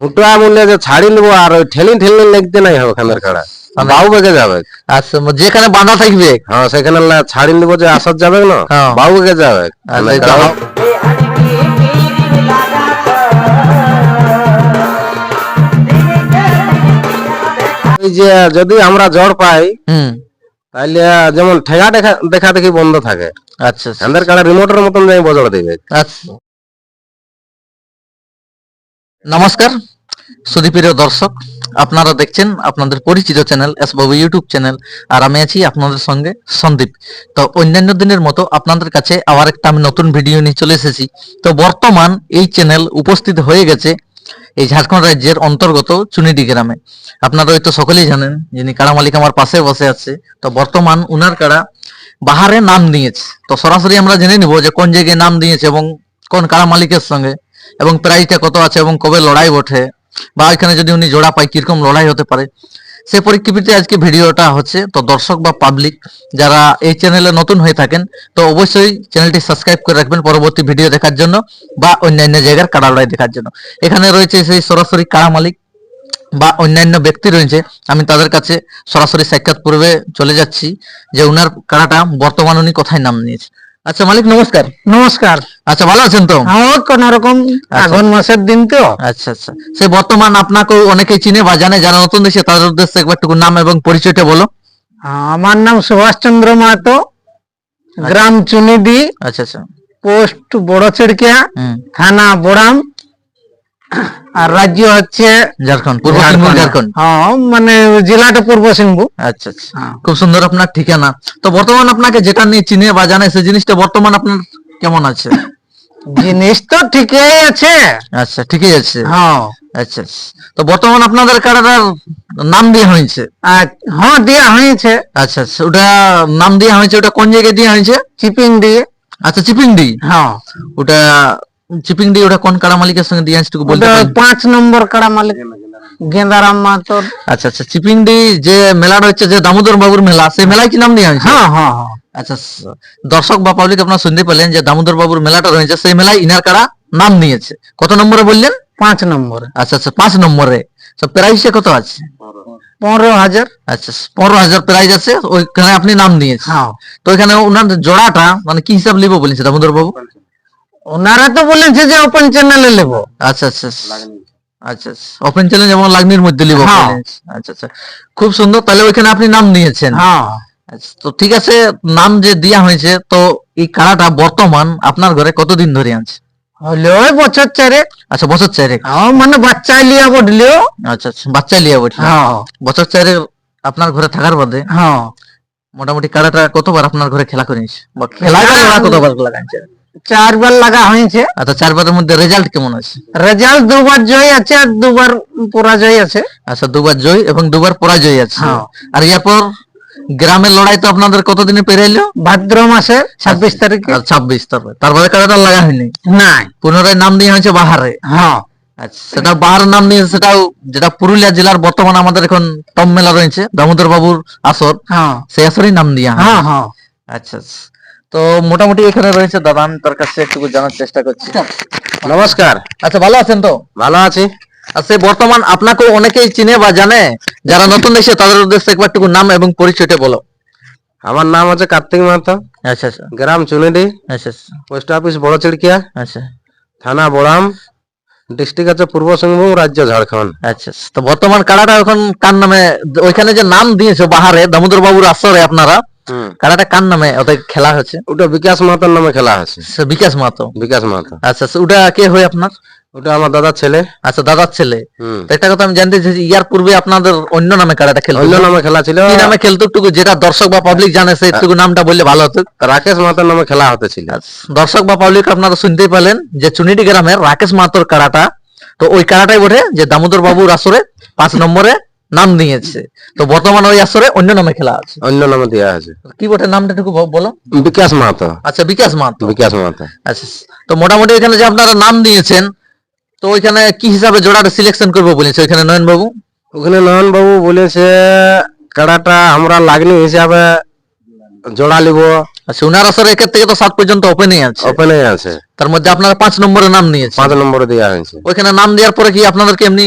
হুটা বললে যে ছাড়ি নেব আর ওই ঠেলি ঠেলি লাগতে নাই হবে ওখানের কাড়া বাবু বেগে যাবে। আচ্ছা যেখানে বাঁধা থাকবে। হ্যাঁ সেখানে ছাড়ি নেব যে আসার যাবে না হ্যাঁ। বাবু বেগে যাবে। আচ্ছা, যে যদি আমরা জ্বর পাই তাহলে যেমন ঠেকা দেখা দেখা দেখি বন্ধ থাকে। আচ্ছা আচ্ছা, আমাদের কাড়া রিমোটের মতন যাই বজড় দিবে। আচ্ছা। নমস্কার, সুদীপ্রিয় দর্শক, আপনারা দেখছেন আপনাদের পরিচিত channel S Babu YouTube channel, আর আমি আছি আপনাদের সঙ্গে সন্দীপ। তো অন্যান্য দিনের মতো আপনাদের কাছে আবার একটা আমি নতুন ভিডিও নিয়ে চলে এসেছি। তো বর্তমান এই চ্যানেল উপস্থিত হয়ে গেছে এই ঝাড়খণ্ড রাজ্যের অন্তর্গত চুনিডি গ্রামে। আপনারা হয়তো সকলেই জানেন যিনি কাড়া মালিক আমার পাশে বসে আছে, তো বর্তমান উনার কাড়া বাহারে নাম দিয়েছে। তো সরাসরি আমরা জেনে নিব যে কোন জায়গায় নাম দিয়েছে এবং কোন কাড়া মালিকের সঙ্গে এবং প্রাইসটা কত আছে এবং কবে লড়াই ওঠে, বা এখানে যদি উনি জোড়া পায়, কীরকম লড়াই হতে পারে, সে পরিপ্রেক্ষিতে আজকে ভিডিওটা হচ্ছে, তো দর্শক বা পাবলিক যারা এই চ্যানেলে নতুন হয়ে থাকেন, তো অবশ্যই চ্যানেলটি সাবস্ক্রাইব করে রাখবেন পরবর্তী ভিডিও দেখার জন্য, বা অন্যান্য জায়গার কাড়া লড়াই দেখার জন্য। এখানে রয়েছে সেই সরাসরি কাড়া মালিক, বা অন্যান্য ব্যক্তি রয়েছে, আমি তাদের কাছে সরাসরি সাক্ষাৎ পূর্বে চলে যাচ্ছি, যে উনার কাড়াটা বর্তমান উনি কোথায় নাম নিয়েছে আচ্ছা মালিক নমস্কার। নমস্কার। আচ্ছা ভালো আছেন তো? আমার কোন রকম আঘন মাসের দিন তো। আচ্ছা আচ্ছা। সে বর্তমান আপনাকে অনেকেই চিনে বা জানে যারা নতুন দেশে তাদের উদ্দেশ্যে একবার টুকু নাম এবং পরিচয়টা বলো। আমার নাম সুভাষ চন্দ্র মাহাতো গ্রাম চুনিডি আচ্ছা আচ্ছা। পোস্ট বড় চেড়কিয়া থানা বোড়াম। আর রাজ্য হচ্ছে ঝাড়খণ্ড পূর্ব সিংভূম ঝাড়খণ্ড। হ্যাঁ মানে জেলাটা পূর্ব সিংভূম আচ্ছা আচ্ছা। খুব সুন্দর আপনার ঠিকানা। তো বর্তমান আপনাকে যেটা নিয়ে চিনে বা জানে সেই জিনিসটা বর্তমান আপনার কেমন আছে? জিনিস তো ঠিকই আছে। আচ্ছা ঠিকই আছে। হ্যাঁ। আচ্ছা আচ্ছা। তো বর্তমান আপনাদের কারাটার নাম দেওয়া হয়েছে? হ্যাঁ দেওয়া হয়েছে। আচ্ছা আচ্ছা। ওটা নাম দেওয়া হয়েছে ওটা কোন জায়গায় দেওয়া হয়েছে? চিপিং দিয়ে। আচ্ছা চিপিংডি হ্যাঁ। ওটা চিপিংডি ওটা কোন কারা মালিকের সঙ্গে দিয়ে একটু বলতে ওটা পারেন পাঁচ নম্বর কাড়া মালিক গেন্দারাম মাহাতোর। আচ্ছা আচ্ছা চিপিংডি যে মেলাটা হচ্ছে যে দামোদর বাবুর মেলা সেই মেলায় কি নাম দেওয়া হয়েছে হ্যাঁ হ্যাঁ হ্যাঁ। আচ্ছা স- দর্শক বা পাবলিক আপনারা শুনতে পেলেন যে দামোদর বাবুর মেলাটা রয়েছে সেই মেলায় ইনার কারা নাম নিয়েছে। কত নম্বরে বললেন? পাঁচ নম্বরে। আচ্ছা আচ্ছা পাঁচ নম্বরে। তো প্রাইসে কত আছে? পনেরো। হাজার। আচ্ছা পনেরো হাজার প্রাইস আছে ওইখানে আপনি নাম দিয়েছেন হ্যাঁ। তো এখানে ওনার জোড়াটা মানে কি হিসাব লিবো বলেছে দামোদর বাবু? ওনারা তো বলেছে যে ওপেন চ্যানেলে নেব। আচ্ছা আচ্ছা আচ্ছা। ওপেন চ্যালেঞ্জ যেমন লাগনির মধ্যে হ্যাঁ। আচ্ছা আচ্ছা। খুব সুন্দর। তাহলে ওইখানে আপনি নাম নিয়েছেন। হ্যাঁ। আচ্ছা, তো ঠিক আছে নাম যে দেওয়া হয়েছে তো এই কাড়াটা বর্তমান আপনার ঘরে কতদিন ধরে আছে? হলে বছর চারে আচ্ছা বছর চারেক। হ্যাঁ মানে বাচ্চা লিয়া বটলেও আচ্ছা আচ্ছা। বাচ্চা লিয়া বলছি হ্যাঁ। বছর চারেক আপনার ঘরে থাকার বাদে হ্যাঁ। মোটামুটি কাড়াটা কতবার আপনার ঘরে খেলা করেছে? বা খেলা খেলা কতবার লাগাইছে চারবার লাগা হয়েছে। আচ্ছা চারবারের মধ্যে রেজাল্ট কেমন আছে? রেজাল্ট দুবার জয় আছে আর দুবার পরাজয় আছে। আচ্ছা দুবার জয় এবং দুবার পরাজয় আছে। হ্যাঁ। আর এরপর গ্রামের লড়াই তো আপনাদের কতদিনে পেরাইলো ভাদ্র মাসের ছাব্বিশ তারিখে। আর ছাব্বিশ তারপরে তারপরে কাড়াটা লাগা হয়নি? নাই। পুনরায় নাম দিয়ে হয়েছে বাহারে। হ্যাঁ। আচ্ছা সেটা বাহারের নাম নিয়ে সেটাও যেটা পুরুলিয়া জেলার বর্তমান আমাদের এখন টম মেলা রয়েছে দামোদর বাবুর আসর। হ্যাঁ। সেই আসরেই নাম দিয়া হ্যাঁ হ্যাঁ। আচ্ছা আচ্ছা। তো মোটামুটি এখানে রয়েছে দাদা আমি তোর কাছে একটু জানার চেষ্টা করছি। নমস্কার। আচ্ছা ভালো আছেন তো? ভালো আছি। সে বর্তমান আপনাকে অনেকেই চিনে বা জানে যারা নতুন এসে তাদের উদ্দেশ্যে একবার একটু নাম এবং পরিচয়টা বলো। আমার নাম হচ্ছে কার্তিক মাহাতো। আচ্ছা আচ্ছা। গ্রাম চুনিডি। আচ্ছা আচ্ছা, পোস্ট অফিস বড় চিড়কিয়া আচ্ছা। থানা বড়াম। ডিস্ট্রিক্ট আছে পূর্ব সিংভূম রাজ্য ঝাড়খণ্ড। আচ্ছা আচ্ছা। তো বর্তমান কাড়াটা এখন কার নামে ওইখানে যে নাম দিয়েছে বাহারে দামোদর বাবুর আসরে আপনারা কাড়াটা কার নামে? ওদের খেলা হচ্ছে ওটা বিকাশ মাহাতোর নামে খেলা সে বিকাশ মাতো। বিকাশ মাহাতো আচ্ছা আচ্ছা, ওটা কে হয় আপনার? ওটা আমার দাদার ছেলে। আচ্ছা দাদার ছেলে। একটা কথা আমি জানতে চাইছি ইয়ার পূর্বে আপনাদের অন্য নামে কাড়াটা খেলতো? অন্য নামে খেলা ছিল। কি নামে খেলতো? একটু যেটা দর্শক বা পাবলিক জানে সেইটুকু নামটা বললে ভালো হতো। রাকেশ মাহাতোর নামে খেলা হতে ছিল। আচ্ছা, দর্শক বা পাবলিক আপনারা শুনতেই পেলেন যে চুনিটি গ্রামের রাকেশ মাহাতোর কারাটা তো ওই কারাটাই বটে যে দামোদর বাবুর আসরে পাঁচ নম্বরে নাম দিয়েছে। তো বর্তমানে ওই আসরে অন্য নামে খেলা আছে। অন্য নামে দেওয়া আছে। কি বটে? নামটা একটু বলো। বিকাশ মাহাতো। আচ্ছা বিকাশ মাহাতো। বিকাশ মাহাতো। আচ্ছা তো মোটামুটি এখানে যে আপনারা নাম দিয়েছেন তো ওইখানে কি হিসাবে জোড়াটা সিলেকশন করব বলেছে? ওইখানে নয়ন বাবু ওখানে নয়ন বাবু বলেছে কাড়াটা আমরা লাগনি হিসাবে জোড়া লিব। আচ্ছা উনার আসরে একের থেকে তো সাত পর্যন্ত ওপেনই আছে। ওপেনে আছে। তার মধ্যে আপনারা পাঁচ নম্বরে নাম নিয়েছে পাঁচ নম্বরে দেওয়া হয়েছে। ওইখানে নাম দেওয়ার পরে কি আপনাদেরকে এমনি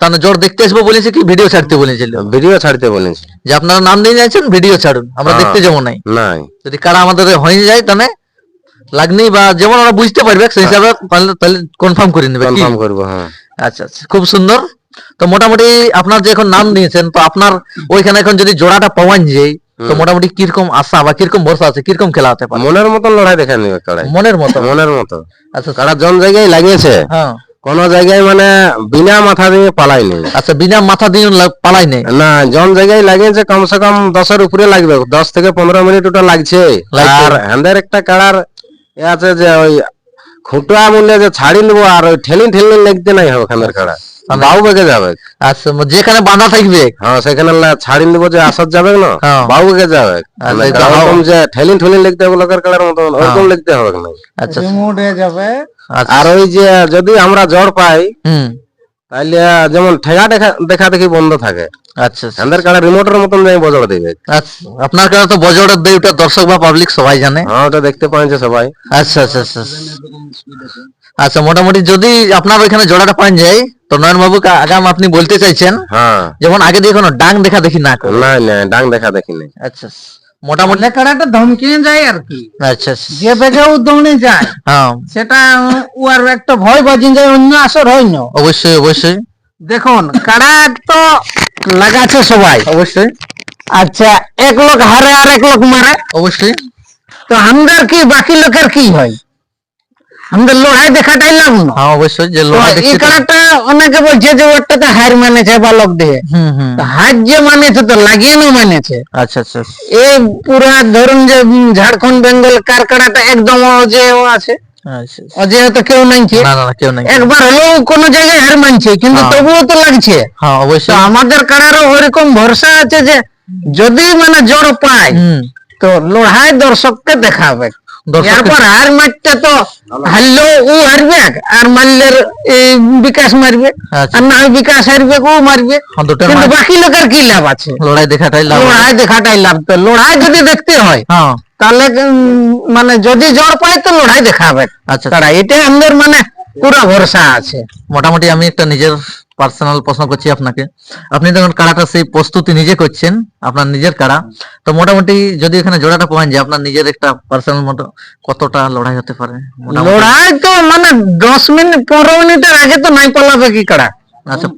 তাহলে জ্বর দেখতে আসব বলেছে কি ভিডিও ছাড়তে বলেছিল? ভিডিও ছাড়তে বলেছে। যে আপনারা নাম দিয়ে যাচ্ছেন ভিডিও ছাড়ুন। আমরা হ্যাঁ। দেখতে যাব নাই। নাই। যদি কারা আমাদের হয়ে যায় তাহলে লাগনি বা যেমন ওরা বুঝতে পারবে সেই হিসাবে পারলে তাহলে কনফার্ম করে নেবে কনফার্ম করব হ্যাঁ। আচ্ছা আচ্ছা খুব সুন্দর। তো মোটামুটি আপনার যে এখন নাম দিয়েছেন তো আপনার ওইখানে এখন যদি জোড়াটা পাওয়ান যায় তো। মোটামুটি কীরকম আশা বা কীরকম ভরসা আছে? কীরকম খেলা হতে পারে? মনের মতন লড়াই দেখা নিবে কাড়াই মনের মতো মনের মতো আচ্ছা। কাড়া জন জায়গায় লাগিয়েছে। হ্যাঁ। কোন জায়গায় মানে বিনা মাথা দিয়ে পালাই নেই। আচ্ছা বিনা মাথা দিয়ে পালাই নেই? না জন জায়গায় লাগিয়েছে কমসে কম দশের উপরে লাগবে। দশ থেকে পনেরো মিনিট ওটা লাগছে। লাগছে। আর হ্যান্ডের একটা কাড়ার আছে যে ওই খুঁটা মূল্যে যে ছাড়ি নেব আর ওই ঠেলি ঠেলি লাগতে নাই হবে খানের কাড়া। বাউ বেগে যাবে। আচ্ছা যেখানে বাঁধা থাকবে। হ্যাঁ সেখানে ছাড়ি নেব যে আসার যাবে না হ্যাঁ। বাউ বেগে যাবে। আর মানে যে ঠেলি ঠেলি লিখতে হবে লোকের কালার মতো ওরকম লিখতে হবে না। আচ্ছা। যাবে। আচ্ছা। আর ওই যে যদি আমরা জ্বর পাই হুম। তাহলে যেমন ঠেকা দেখা দেখা দেখি বন্ধ থাকে। আচ্ছা আচ্ছা। কাড়া রিমোটের মতন যাই বজড় দিবে আচ্ছা আপনার কাছে তো বজরের দেয় ওটা দর্শক বা পাবলিক সবাই জানে। হ্যাঁ ওটা দেখতে পাচ্ছে সবাই। আচ্ছা আচ্ছা আচ্ছা আচ্ছা। মোটামুটি যদি আপনার ওইখানে জোড়াটা পান যায় তো নয়ন বাবু আগাম আপনি বলতে চাইছেন হ্যাঁ। যেমন আগে দিয়ে কোনো ডাং দেখা দেখি না করে। না না ডাং দেখা দেখি নাই। আচ্ছা মোটামুটি বলে কাড়াটা ধমকিয়ে যায় আর কি। আচ্ছা আচ্ছা। যে বেগেও দৌড়ে যায় হ্যাঁ। সেটা উয়ার একটা ভয় বাজিন যায় অন্য আসর হয় না অবশ্যই অবশ্যই। দেখুন কাড়া তো লাগাছে সবাই। অবশ্যই। আচ্ছা এক লোক হারে আর এক লোক মারে। অবশ্যই। তো আমাদের কি বাকি লোকের কি হয়? আমাদের লড়াই দেখাটাই লাভ না হ্যাঁ অবশ্যই যে লড়াই এই দেখছি তো- কাড়াটা অনেকে বলছে যে ওটাতে হার মানেছে বালক দিয়ে হুম হুম। হার যে মানেছে তো লাগিয়ে না মানেছে। আচ্ছা আচ্ছা এই পুরা ধরুন যে ঝাড়খণ্ড বেঙ্গল কার কাড়াটা একদম অজেয় আছে। আচ্ছা আচ্ছা। অজেয় তো কেউ নাই না না না কেউ নাই একবার হলেও কোন জায়গায় হার মানছে কিন্তু হ্যাঁ। তবুও তো লাগছে। হ্যাঁ অবশ্যই। আমাদের ওরকম ভরসা আছে যে যদি মানে জড় পায় তো লড়াই দর্শককে দেখাবে। এরপর হার মারতে তো হারলো ও হারবে আর মারলে বিকাশ মারবে আচ্ছা। আর না বিকাশ হারবে ও মারবে। হ্যাঁ, কিন্তু বাকি লোকের কি লাভ আছে? লড়াই দেখাটাই লাভ। লড়াই দেখাটাই লাভ। তো লড়াই যদি দেখতে হ্যাঁ। তাহলে মানে যদি জ্বর পায় তো লড়াই দেখাবে আচ্ছা। তারা এটা আমাদের মানে পুরো ভরসা আছে। মোটামুটি আমি একটা নিজের পার্সোনাল প্রশ্ন করছি আপনাকে। আপনি যখন কাড়াটা সেই প্রস্তুতি নিজে করছেন আপনার নিজের কাড়া তো মোটামুটি যদি এখানে জোড়াটা পান যে আপনার নিজের একটা পার্সোনাল মতো কতটা লড়াই হতে পারে? লড়াই তো মানে দশ মিনিট পনেরো মিনিটের আগে তো নাই পালাবে কি কাড়া আচ্ছা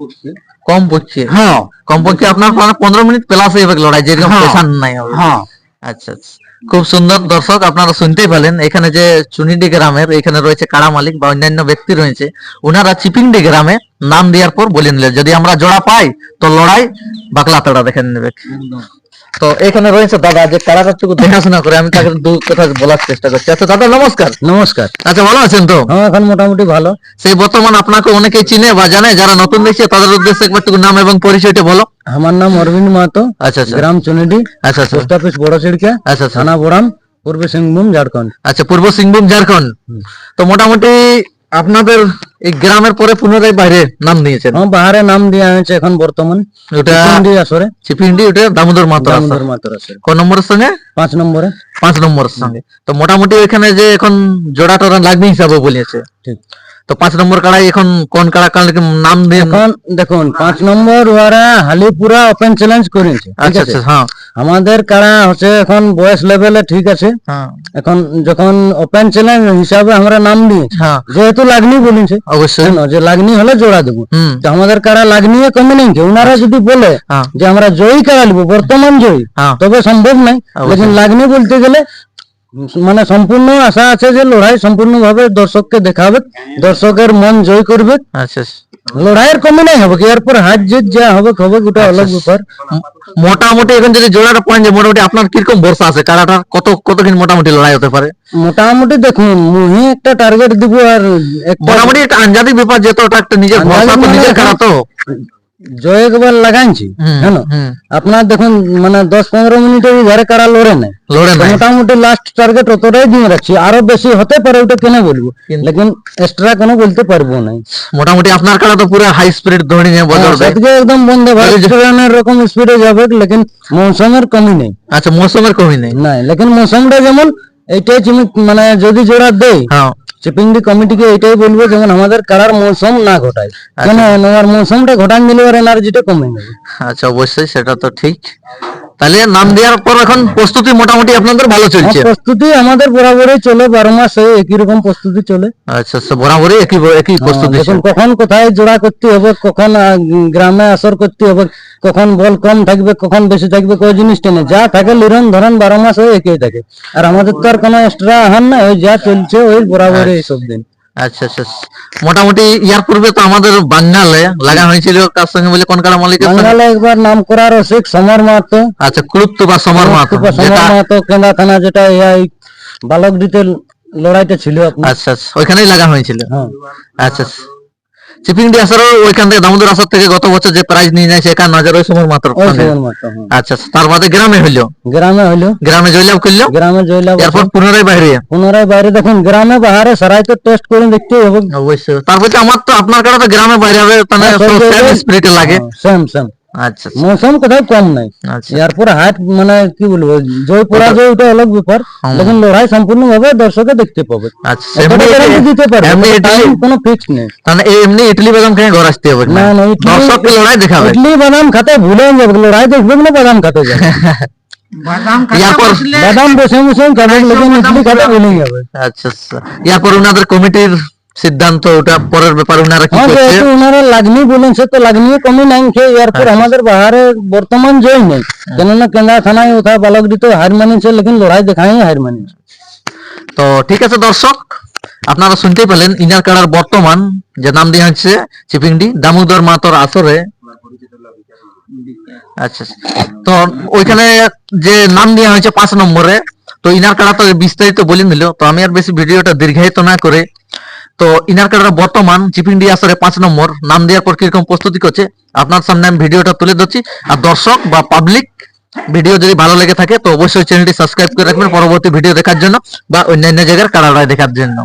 কম পড়ছে। হ্যাঁ। কম পক্ষে আপনার পনেরো মিনিট প্লাস হয়ে লড়াই যেরকম হ্যাঁ। পেশান নাই। হ্যাঁ। আচ্ছা আচ্ছা। খুব সুন্দর দর্শক আপনারা শুনতেই পেলেন। এখানে যে চুনিডি গ্রামের, এখানে রয়েছে কারা মালিক বা অন্যান্য ব্যক্তি রয়েছে ওনারা চিপিংডি গ্রামে নাম দেওয়ার পর বলে নিলেন, যদি আমরা জোড়া পাই, তো লড়াই বাকলা তোড়া দেখে নেবে। তো এখানে রয়েছে দাদা যে কাড়াটা চুকু দেখাশোনা করে আমি তাকে দু কথা বলার চেষ্টা করছি। আচ্ছা দাদা নমস্কার। নমস্কার। আচ্ছা ভালো আছেন তো? হ্যাঁ এখন মোটামুটি ভালো। সেই বর্তমান আপনাকে অনেকেই চিনে বা জানে যারা নতুন দেখছে তাদের উদ্দেশ্যে একবার একটু নাম এবং পরিচয়টা বলো। আমার নাম অরবিন্দ মাহাতো আচ্ছা আচ্ছা। গ্রাম চুনিডি আচ্ছা আচ্ছা। পোস্ট অফিস বড় চিড়কা আচ্ছা আচ্ছা। থানা বড়াম পূর্ব সিংভূম ঝাড়খণ্ড। আচ্ছা পূর্ব সিংভূম ঝাড়খণ্ড। তো মোটামুটি আপনাদের এই গ্রামের পরে পুনরায় বাইরে নাম দিয়েছেন? হ্যাঁ বাইরে নাম দেওয়া হয়েছে এখন বর্তমান। ওটা চিপিন্ডি আসরে। চিপিন্ডি ওটা দামোদর মাতর দামোদর মাতর আসরে। কোন নম্বরের সঙ্গে পাঁচ নম্বরে। পাঁচ নম্বরের সঙ্গে তো মোটামুটি এখানে যে এখন জোড়া টোড়া লাগবে হিসাবে বলেছে। ঠিক। তো পাঁচ নম্বর কাড়াই এখন কোন কাড়া কাড়া নাম দিয়ে এখন দেখুন পাঁচ নম্বর ওরা হালিপুরা ওপেন চ্যালেঞ্জ করেছে আচ্ছা আচ্ছা হ্যাঁ। আমাদের কারা হচ্ছে এখন বয়স লেভেলে ঠিক আছে। হ্যাঁ। এখন যখন ওপেন চ্যালেঞ্জ হিসাবে আমরা নাম দিই হ্যাঁ। যেহেতু লাগনি বলেছে অবশ্যই। যে লাগনি হলে জোড়া দেবো। তো আমাদের কারা লাগনি কমে নেই? ওনারা যদি বলে হ্যাঁ। যে আমরা জয়ী কারা নিবো বর্তমান জয়ী তবে সম্ভব নাই। লেকিন লাগনি বলতে গেলে মানে সম্পূর্ণ আশা আছে যে লড়াই সম্পূর্ণ ভাবে দর্শককে দেখাবে দর্শকের মন জয় করবে। আচ্ছা। আচ্ছা। লড়াইয়ের কমে নাই হবে এরপর হাত জিত যা হবে হবে ওটা আলাদা ব্যাপার। মোটামুটি এখন যদি জোড়াটা পয়েন্ট যে মোটামুটি আপনার কীরকম ভরসা আছে? কারাটা কত কতদিন মোটামুটি লড়াই হতে পারে? মোটামুটি দেখুন মুহি একটা টার্গেট দিব আর মোটামুটি একটা আঞ্জাদি ব্যাপার যেহেতু ওটা একটা নিজের ভরসা তো মানে নিজের কারা তো। জয়েকবার লাগাইছি হ্যাঁ আপনার দেখুন মানে দশ পনেরো মিনিটের ঘরে কারা লড়ে নেই। লড়ে নাই। মোটামুটি লাস্ট টার্গেট অতটাই দিয়ে রাখছি আরও বেশি হতে পারে ওটা কেন বলব? লেকিন এক্সট্রা কোনো বলতে পারব না মোটামুটি আপনার কাছে তো পুরো হাই স্পিড ধরে নিয়ে বদল দেয়। আজকে একদম বন্ধে ট্রেনের রকম স্পিডে যাবে লেকিন মৌসুমের কমি নেই। আচ্ছা মৌসুমের কমি নেই। নাই লেকিন মৌসুমটা যেমন এইটাই মানে যদি জোড়া দেয় হ্যাঁ। চিপিংডি কমিটিকে এটাই বলব যেমন আমাদের কারার মৌসুম না ঘটায় কেন? এনার মৌসুমটা ঘটান দিলে ওর এনার্জিটা কমে যাবে। আচ্ছা অবশ্যই সেটা তো ঠিক। তাহলে নাম দেওয়ার পর এখন প্রস্তুতি মোটামুটি আপনাদের ভালো চলছে? প্রস্তুতি আমাদের বরাবরই চলে বারো মাস একই রকম প্রস্তুতি চলে। আচ্ছা আচ্ছা বরাবরই একই একই প্রস্তুতি কখন কোথায় জোড়া করতে হবে কখন গ্রামে আসর করতে হবে কখন বল কম থাকবে কখন বেশি থাকবে কোই জিনিসটা নেই যা থাকে লিরন ধরেন বারো মাস একই থাকে। আর আমাদের তো আর কোনো এক্সট্রা আহার না ওই যা চলছে ওই বরাবরই সব দিন। আচ্ছা আচ্ছা মোটামুটি ইয়ার পূর্বে তো আমাদের বাঙ্গালে লাগা হয়েছিল কার সঙ্গে বলে কোন কালা মালিকের বাঙ্গালে একবার নাম করা রসিক সমর মাহাতো। আচ্ছা কুলুপ্ত বা সমর মাহাতো সমর মাহাতো কেন্দ্রা থানা যেটা এই বালক দিতে লড়াইটা ছিল। আচ্ছা আচ্ছা ওইখানেই লাগা হয়েছিল। হ্যাঁ। আচ্ছা। আসারও ওইখান থেকে দামোদর আসার থেকে গত বছর যে প্রাইজ নিয়ে যাচ্ছে একান্ন হাজার ওই সময় মাত্র হ্যাঁ। আচ্ছা আচ্ছা, তার বাদে গ্রামে হইল? গ্রামে হইল। গ্রামে জয়লাভ করল? গ্রামে জয়লাভ এরপর পুনরায় বাইরে? পুনরায় বাইরে দেখুন গ্রামে বাইরে সারাই তো টেস্ট করে দেখতে হবে। অবশ্যই। তারপর আমার তো আপনার কারণে তো গ্রামে বাইরে হবে তাহলে হ্যাঁ, স্পিরিটে লাগে। সেম সেম আচ্ছা আচ্ছা, মৌসুম কোথাও কম নাই আচ্ছা এরপর হাট মানে কি বলব জয় পরাজয় ওটা অলগ ব্যাপার হুম। লেকিন লড়াই সম্পূর্ণ ভাবে দর্শকে দেখতে পাবে আচ্ছা এতটা এমনি guarantee দিতে পারবে এমনি ইডলি টাইম কোনো ফিক্স নেই তাহলে এই এমনি ইডলি বেগম খেয়ে ঘর আসতে হবে না না ইডলি- দর্শককে লড়াই দেখাবে ইডলি বাদাম খাতে ভুলে যাবে লড়াই দেখবে না বাদাম খাতে যাবে ইয়ার পর বাদাম বসে বসে খাবে লেকিন ইডলি খাতে ভুলে যাবে আচ্ছা আচ্ছা ইয়ার পর ওনাদের কমিটির সিদ্ধান্ত ওটা পরের ব্যাপার ওনারা কি হ্যাঁ করছে? ওনারা লাগনি বলেন সে তো লাগনি নাই এরপর আচ্ছা। আমাদের বাহারে বর্তমান জয় নেই। কেননা কেন্দ্রা থানায় ওঠা হার মানিয়েছে লেকিন লড়াই দেখাই হার মানিয়েছে তো ঠিক আছে দর্শক আপনারা শুনতেই পেলেন ইনার কাড়ার বর্তমান যে নাম দেওয়া হচ্ছে চিপিংডি দামোদর মাতর আসরে। আচ্ছা তো ওইখানে যে নাম দেওয়া হয়েছে পাঁচ নম্বরে তো ইনার কাড়া তো বিস্তারিত বলে নিল তো আমি আর বেশি ভিডিওটা দীর্ঘায়িত না করে তো ইনার কাড়ার বর্তমান চিফ ইন্ডিয়া আসরে পাঁচ নম্বর, নাম দেওয়ার পর কীরকম প্রস্তুতি করছে, আপনার সামনে আমি ভিডিওটা তুলে ধরছি। আর দর্শক বা পাবলিক ভিডিও যদি ভালো লেগে থাকে, তো অবশ্যই চ্যানেলটি সাবস্ক্রাইব করে রাখবেন পরবর্তী ভিডিও দেখার জন্য বা অন্যান্য জায়গার কারাড়ায় দেখার জন্য।